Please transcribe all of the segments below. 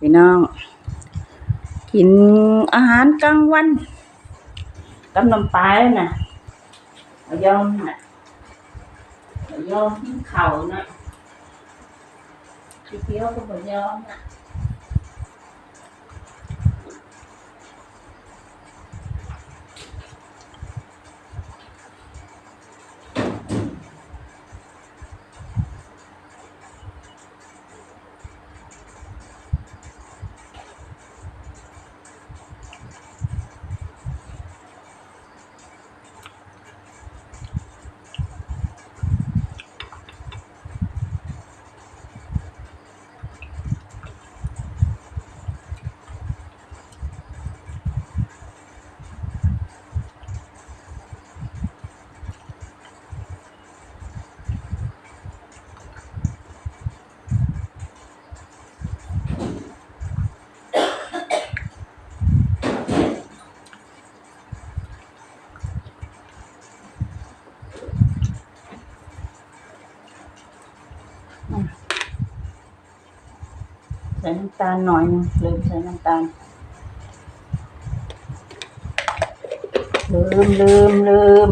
พี่น้อง กินอาหารกลางวันกับน้ำปลาแล้วนะมายอมนะมายอมกินข้าวนะพี่เพียวก็มายอมนะ ส่น้ำตาลหน่อยหนึงลืมใส่น้ำตาลลืมลืมลืม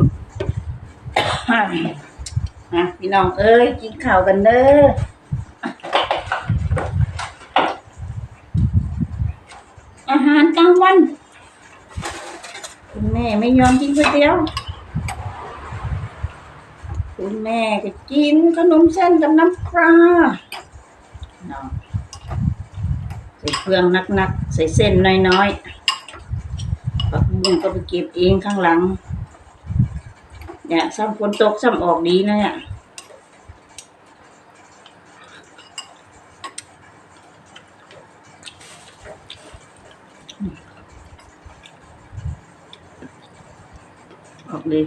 อะพี่น้องเอ้ยกินข้าวกันเด้ออาหารกลางวันคุณแม่ไม่ยอมกินก๋วยเตี๋ยวคุณแม่ก็กินขนมเส้นกับน้ำปลาน้องใส่เครื่องนักๆ ใส่เส้นน้อยๆปักบุ้งก็ไปเก็บเองข้างหลัง เนี่ยซ้ำฝนตกซ้ำออกดีนะเนี่ยออกดี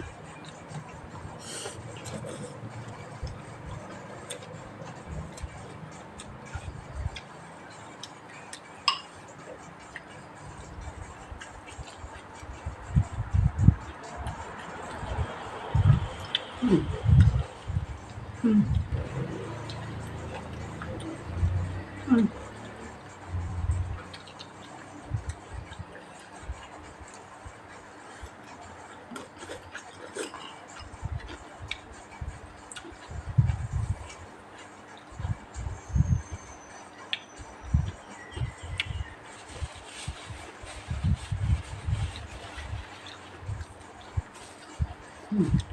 嗯，嗯，嗯，嗯。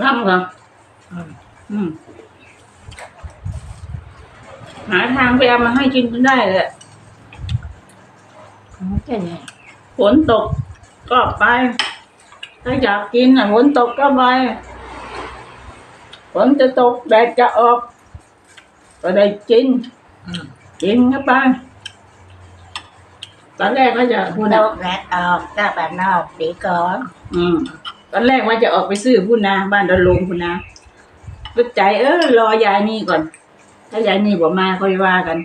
รับเหรออืมอืมหาทางไปเอามาให้กินจนได้เลยมันจะเนี่ยฝนตกก็ไป ถ้าอยากกินอะฝนตกก็ไปฝนจะตกแดดจะออก ก็ได้กินอืมกินเข้าไปตอนแรกก็จะพูดนนะอกและออกก็บ้านนอกดีก่อน อืม ตอนแรกว่าจะออกไปซื้อพูดนะบ้านดอนลงพูดนะก็ใจ เออรอยายนี่ก่อน ถ้ายายนี่บอกมาค่อยว่ากัน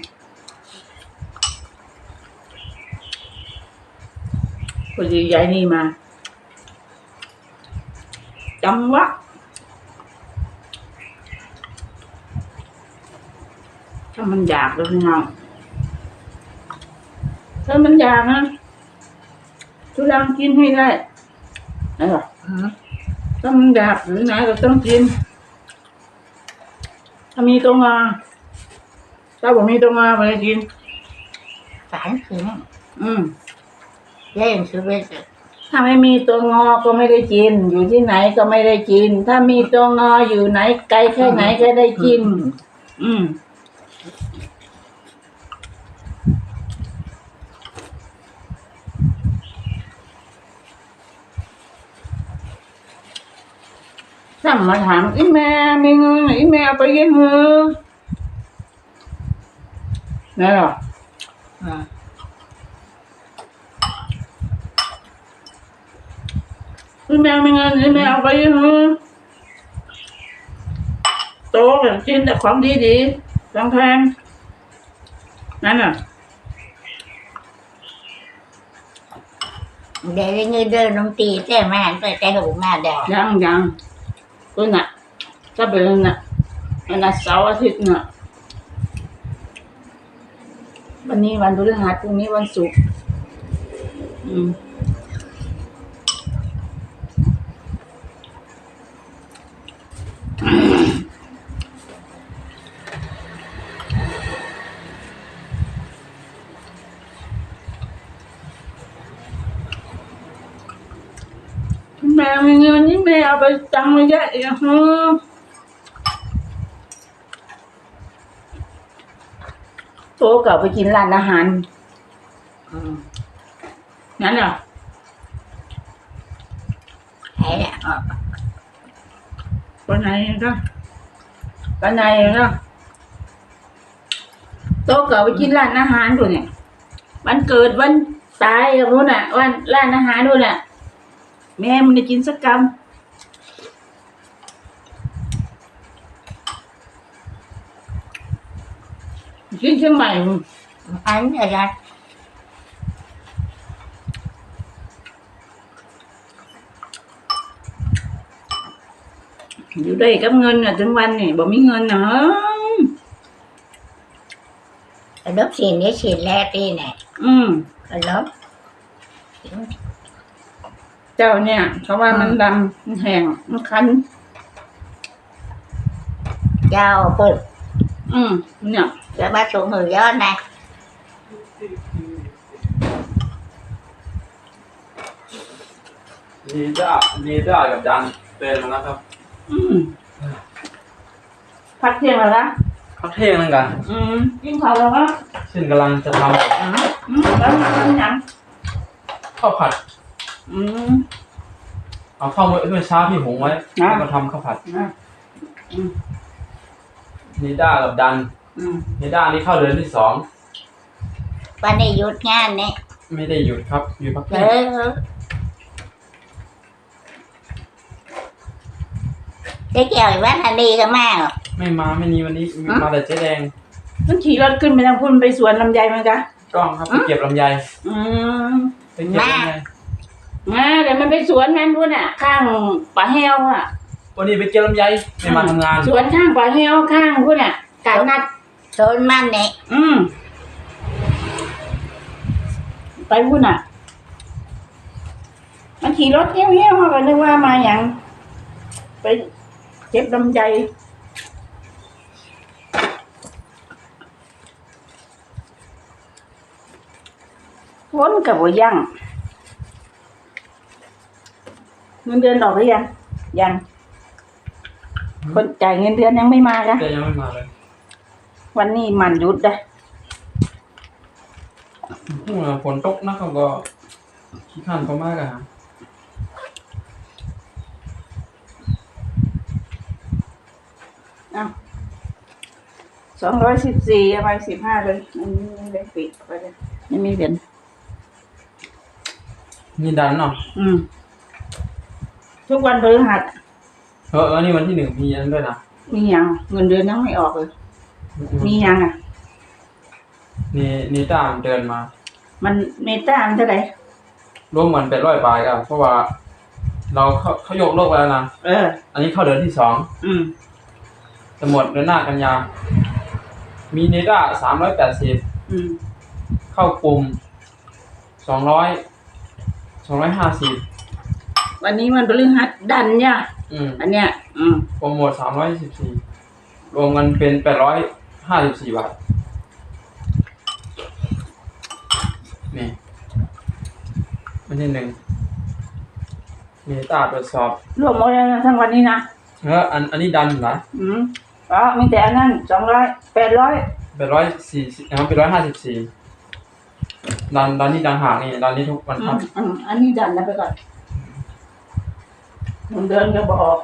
พอดียายนี่มาจังวะถ้ามันอยากแล้วพี่น้องถ้ามันอยากนะทุลังกินให้ได้เอออืม ถ้ามันอยากหรือไหนก็ต้องกิน ถ้ามีตัวงาถ้าบอกมีตัวงาไปกินสารถึงอืมเล่นชีวิตถ้าไม่มีตัวงอก็ไม่ได้กิน อยู่ที่ไหนก็ไม่ได้กิน ถ้ามีตัวงออยู่ไหนไกลแค่ไหนก็ได้กิน อืม ถ้ามาถามอีแม่มีเงินอีแม่เอาไปยังเงือนี่หรออืมอีแม่มีเงินอีแม่เอาไปยังเงือโตแบบกินแต่ของดีดีๆแพงๆนั่นน่ะ เดี๋ยวนี้เดินน้ำตีแต่แม่แต่แต่หูมาเดียวยังยัง ก็น่ะถ้าเป็นน่ะวันเสาร์อาทิตย์น่ะ วันนี้วันพฤหัสพรุ่งนี้วันศุกร์อืม แม่มีเงินนี่แม่เอาไปตังค์มาเยอะอีกฮะโตกลับไปกินร้านอาหาร อืมงั้นเหรอไอ้เนี่ยออกวันไหนก็วันไหนก็โตกลับไปกินร้านอาหารดูเนี่ยวันเกิดวันตายกับนู้นน่ะ วันร้านอาหารนู่นน่ะแม่มันได้กินสักกำกินเชียงใหม่มึงอันเนี่ยนะ อยู่ได้กับเงินอะถึงวันนี่บอกมีเงินนะเฮ้ยกระดก เจ้าเนี่ยเขาว่ามันดำมันแห้งมันคันเจ้าปึ๊บอืมเนี่ยจะมาสูงมือยอดนะนีด้านีด้ากับดันเป็นมาแล้วครับอืมพักเที่ยงแล้วนะเขาเท่งนั่นกันอืมกินข้าวแล้วนะซึ่งกำลังจะทอืมอืมแล้วมาทำหยังำข้าวผัด อืม เอาข้าวเมื่อเช้าที่หุงไว้นะ แล้วมาทำข้าวผัดนะนีด้ากับดันอืมนีด้านี่เข้าเดือนที่สองวันนี้หยุดงานเนี่ยไม่ได้หยุดครับอยู่พักเอเที่ยงอเจ๊เกี่ยวอีกวันอันนี้ก็มากหรอกไม่มาไม่มีวันนี้มาแต่เจ๊แดงมันขี่รถขึ้นไปทางพุ่นไปสวนลำไยมั้งจ๊ะกล้องครับไปเก็บลำไยอืม ไปเก็บลำไย มาเดี๋ยวมันไปสวนนั่นพุ่นอะ ข้างป่าแฮวอะ วันนี้ไปเก็บลำไยไม่มาทำงานสวนข้างป่าแฮวข้างพุ่นอะกานัดโซนมันเนี่ยอืมไปพุ่นอะ มันขี่รถเหี้ยวๆมาก็นึกว่ามาอย่าง ไปเก็บลำไยวนกับว่ายัง เงินเดือนออกหรือยังยังคนจ่ายเงินเดือนยังไม่มานะแต่ยังไม่มาเลยวันนี้มันหยุดนะอืมฝนตกนะเขาก็ขี้ขันเขามากอะฮะสองร้อยสิบสี่เอาไปสิบห้าเลยอันนี้ไม่ได้ปิดไปเลยไม่มีเหรียญนี่ดันเนาะอืม ทุกวันพฤหัสเออเออนี่วันที่หนึ่งมีอันนั้นด้วยนะมียังเงินเดือนยังไม่ออกเลย มียังอะ นี่นี่ตามเดินมา มันเมตามันเท่าไหร่ร่วมกันเป็นร้อยปลายอะเพราะว่า เราเขาเขายกเลิกไปแล้วนะเออ อันนี้เข้าเดือนที่สองอืมจะหมดเดือนหน้ากันยา มีเนต้าสามร้อยแปดสิบอืมเข้ากลุ่มสองร้อยสองร้อยห้าสิบ วันนี้มันพฤหัสดันเนี่ยอืมอันเนี้ย อืมโปรโมทสามร้อยสิบสี่รวมกันเป็นแปดร้อยห้าสิบสี่บาท นี่วันที่หนึ่งเนต้าตรวจสอบรวมหมดแล้วนะทั้งวันนี้นะเอออันอันนี้ดันอยู่นะอืมก็มีแต่อันนั้นสองร้อยแปดร้อยเป็นร้อยสี่สิบนะครับเป็นร้อยห้าสิบสี่ดันดันนี่ดันหางนี่ดันนี่ทุกวันอืพัมกอืมอันนี้ดันนะไปก่อน เงินเดือนก็บอก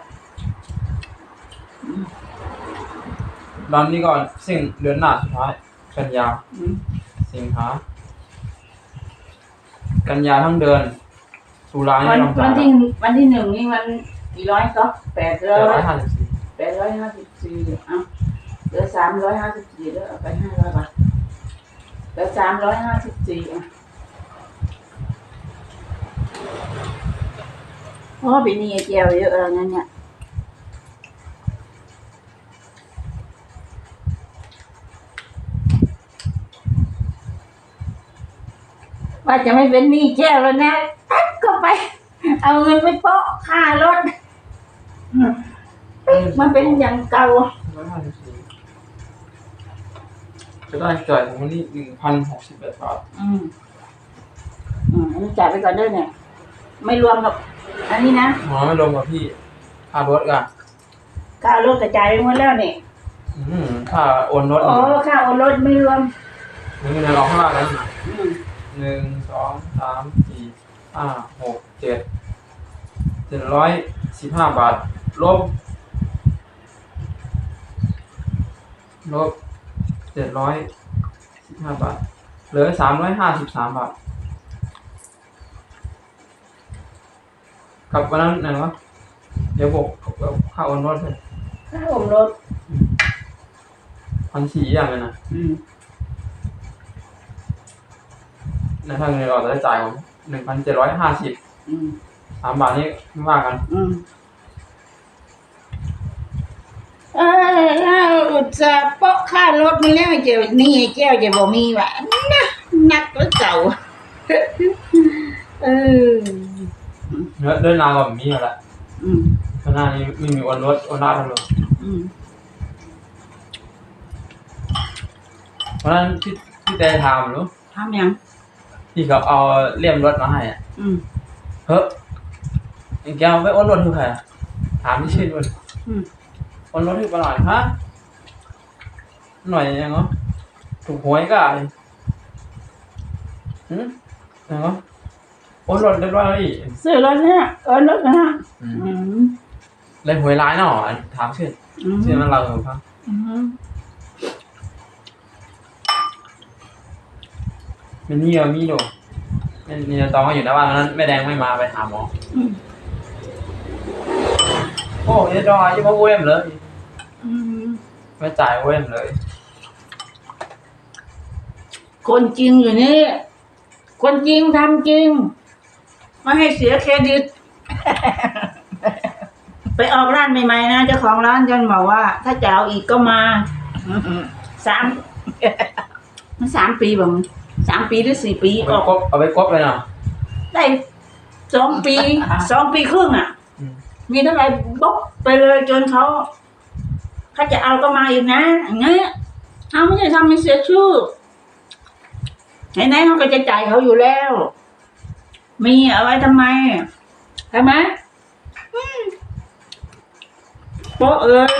ดันนี่ก่อนสิ่งเดือนหน้าสุดท้ายกันยา อืมสิงหากันยาทั้งเดือนตุลาวันไม่ต้องจ่าวัยนที่วันที่หนึ่งนี่มันกี่ร้อยก็แปดร้แปดอร้อยยห้าสิบสี่แปดร้อยห้าสิบสี่อะเหลือสามร้อยห้าสิบสี่แล้วเอาไปห้าร้อยบาทเหลือสามร้อยห้าสิบสี่อะ เพราะว่าปีนี้ไอ้เจียวเยอะแล้วนั่นเนี่ยว่าจะไม่เป็นหนี้เจ้าแล้วนะตัดก็ไป เอาเงินไปโปะค่ารถอืมมันเป็นอย่างเก่าร้อยห้าสิบสี่จะได้จ่ายของวันนี้หนึ่งพันหกสิบแปดบาท อืม อืมอันนี้จ่ายไปก่อนเด้วยเนี่ย ไม่รวมกับ อันนี้นะหมอไม่ลงกับพี่ค่ารถกันค่ารถกระจายไปหมดแล้วเนี่ยอืมค่าโอนรถอ๋อค่าโอนรถไม่รวมเงินเดือนเราข้างล่างแล้วนะอืมหนึ่งสองสามสี่ห้าหกเจ็ดเจ็ดร้อยสิบห้าบาทลบลบเจ็ดร้อยสิบห้าบาทเหลือสามร้อยห้าสิบสามบาท กับวันนั้นไหนวะเดี๋ยวบอกค่าโอนรถเลยค่าโอนรถพันสี่อย่างเลยนะอืมในทางเงินเราจะได้จ่ายผมหนึ่งพันเจ็ดร้อยห้าสิบอืมสามบาทนี่ไม่ว่ากัน อืมเออเราอุตส่าห์โปะค่ารถมาแล้วไอ้เจ้านี่ไอ้เจ้าจะบอกมีว่ะนะหนักแล้วเก่า เออ เนื้อเดินนานกว่าแบบนี้อยู่แล้วอืม ข้างหน้านี้ไม่มีโอนรถโอนหน้าทันเลยอืม เพราะฉะนั้นที่ที่แต่ทำรู้ทำยัง ที่เขาเอาเลี่ยมรถมาให้อะอืม เฮ้ยไอ้แกเอาไปโอนรถคือใครอะถามที่ชื่อด้วยอืมโอนรถที่ประหลาดฮะหน่อยยังเหรอถูกหวยก็อะไรหืมยังเหรอ โอนรถเรียบร้อยแล้วอีกซื้อรถเนี่ยเออรถนะฮะอืมอืมเล่นหวยร้ายเนาะถามชื่ออืมชื่อมันเราเหรอครับอืมมันมีอะมีดูนี่นี่ตองก็อยู่ในบ้านวันนั้นแม่แดงไม่มาไปหาหมออืมโอ้ยดอยยังมาเว้มเลย อืมไม่จ่ายเว้มเลย คนจริงอยู่นี่ คนจริงทำจริง ไม่ให้เสียเครดิต ไปออกร้านใหม่ๆนะเจ้าของร้านจนบอกว่า ถ้าจะเอาอีกก็มาอืมสามมันสามปีบ่มึงสามปีหรือสี่ปีเอาอไปอกกบเอาไปกบเลยเนาะได้สองปีสองปีครึ่งอะอืมมีเท่าไหร่บล็อกไปเลยจนเขาเขาจะเอาก็มาอีกนะอย่างเงี้ยเอาไม่ได้ทำให้เสียชื่อไหนๆเขาก็จะจ่ายเขาอยู่แล้ว มีเอาไว้ทำไมใช่ไหมอืมโป๊ะเออ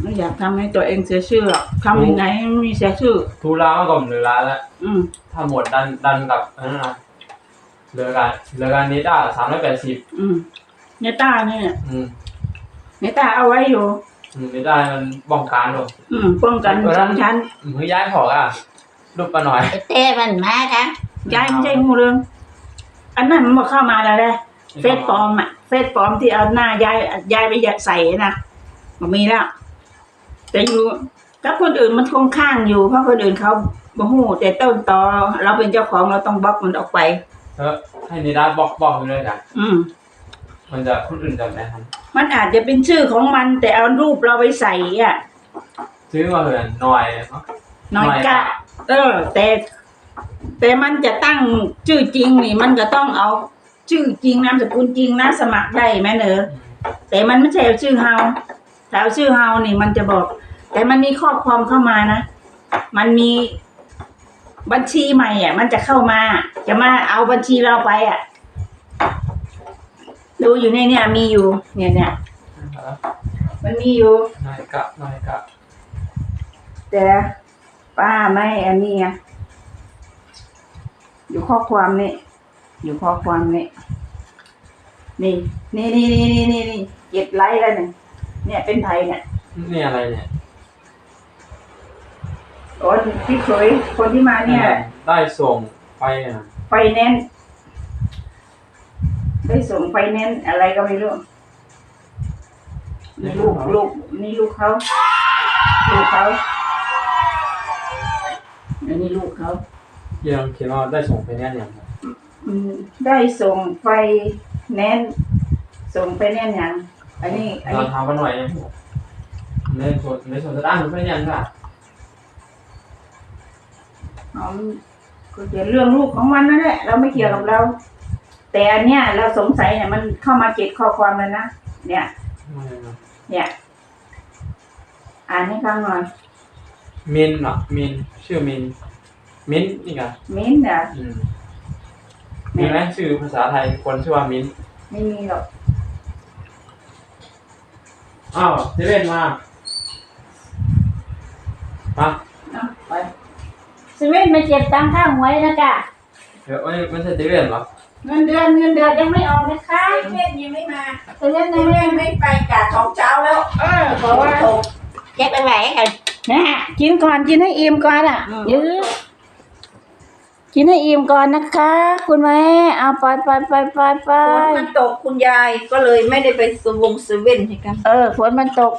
ไม่อยากทำให้ตัวเองเสียชื่อหรอกทำยังไงให้ไม่มีเสียชื่อ ทุรามาก่อนเหลือร้านแล้วอืมถ้าหมดดันดันกับอันนั้นนะเหลือการเหลือการนิด้าสามร้อยแปดสิบอืมเนต้าเนี่ยอืมเนต้าเอาไว้อยู่อืมนิด้ามันบ้องการหรอกอืมป้องกันสองชั้น มือย้ายของอะ รูปปลาหน่อย เต้มันมาค่ะย้ายไม่ใช่งูเรืองอันนั้นมันบอกเข้ามาแล้วแหละเฟซปลอมอะเฟซปลอมที่เอาหน้าย้ายย้ายไปใส่นะมันมีแล้ว แต่อยู่กับคนอื่นมันคงข้างอยู่เพราะคนอื่นเขาบ่ฮู้แต่ต้นตอเราเป็นเจ้าของเราต้องบล็อกมันออกไปแล้วให้นิด้าบอกบอกไปเลยกันอืมมันจะคนอื่นจะไหนทันมันอาจจะเป็นชื่อของมัน แต่เอารูปเราไปใส่อะ ซื้อมาเหือนหน่อยเนาะน้อยกะ เออ แต่ แต่มันจะตั้งชื่อจริงนี่ มันก็ต้องเอาชื่อจริงนามสกุลจริงนะสมัครได้ไหมเนอะแต่มันไม่ใช่เอาชื่อเฮาถ้าเอาชื่อเฮานี่ มันจะบอก แต่มันมีข้อความเข้ามานะมันมีบัญชีใหม่อะ มันจะเข้ามา จะมาเอาบัญชีเราไปอะ ดูอยู่ในเนี่ย มีอยู่ เนี่ยเนี่ยนะครับมันมีอยู่นายกะนายกะแต่ ป้าไม่อันนี้ไงอยู่ข้อความนี่ อยู่ข้อความนี่นี่นี่นี่นี่นี่นี่นี่เจ็ดไลค์แล้วเนี่ยเนี่ยเป็นไทยเนี่ยนี่อะไรเนี่ยโอ้พี่เคยคนที่มาเนี่ย ได้ส่งไปอะไฟแนนซ์ได้ส่งไฟแนนซ์อะไรก็ไม่รู้นี่ลูกลูกนี่ลูกเขาลูกเขา อันนี้ลูกเขายังเขียนว่าได้ส่งไปเนี่ยอย่างอืมได้ส่งไฟแนนซ์ส่งไปแน่นอย่างอันนี้อันเรานี้ ทำกันหน่อยเนี่ยในส่วนในส่วนจะได้หรือไม่เนี่ยค่ะอ๋อก็เกี่ยวเรื่องลูกของมันนั่นแหละเราไม่เกี่ยวกับเรา แต่อันเนี้ยเราสงสัยเนี่ยมันเข้ามาเจ็ดข้อความเลยนะเนี่ยเนี่ย อ่านให้ฟังหน่อย มินเหรอมินชื่อมิน มินนี่ไงมิ้นท์เหรออืมมีไหมชื่อภาษาไทยคนชื่อว่ามินไม่มีหรอกอ้าวเซเว่นมาปะเอาไปสวีทมาเจ็บตังค่าหวยนะกะเดี๋ยวไม่ไม่ใช่เซเว่นเหรอเงินเดือนเงินเดือนยังไม่ออกนะคะเพื่อนยังไม่มาเดือนเพื่ยังไม่อนไม่ไปกาดของเจ้าแล้วเออบอกว่าตกเจ็บไปไหวกัน นะฮะกินก่อนกินให้อิ่มก่อนอะอืมยื้อกินให้อิ่มก่อนนะคะ คุณแม่เอาไปไปไปไปไปฝนมันตกคุณยายก็เลยไม่ได้ไปสวงเซเว่นให้กันเออฝนมันตก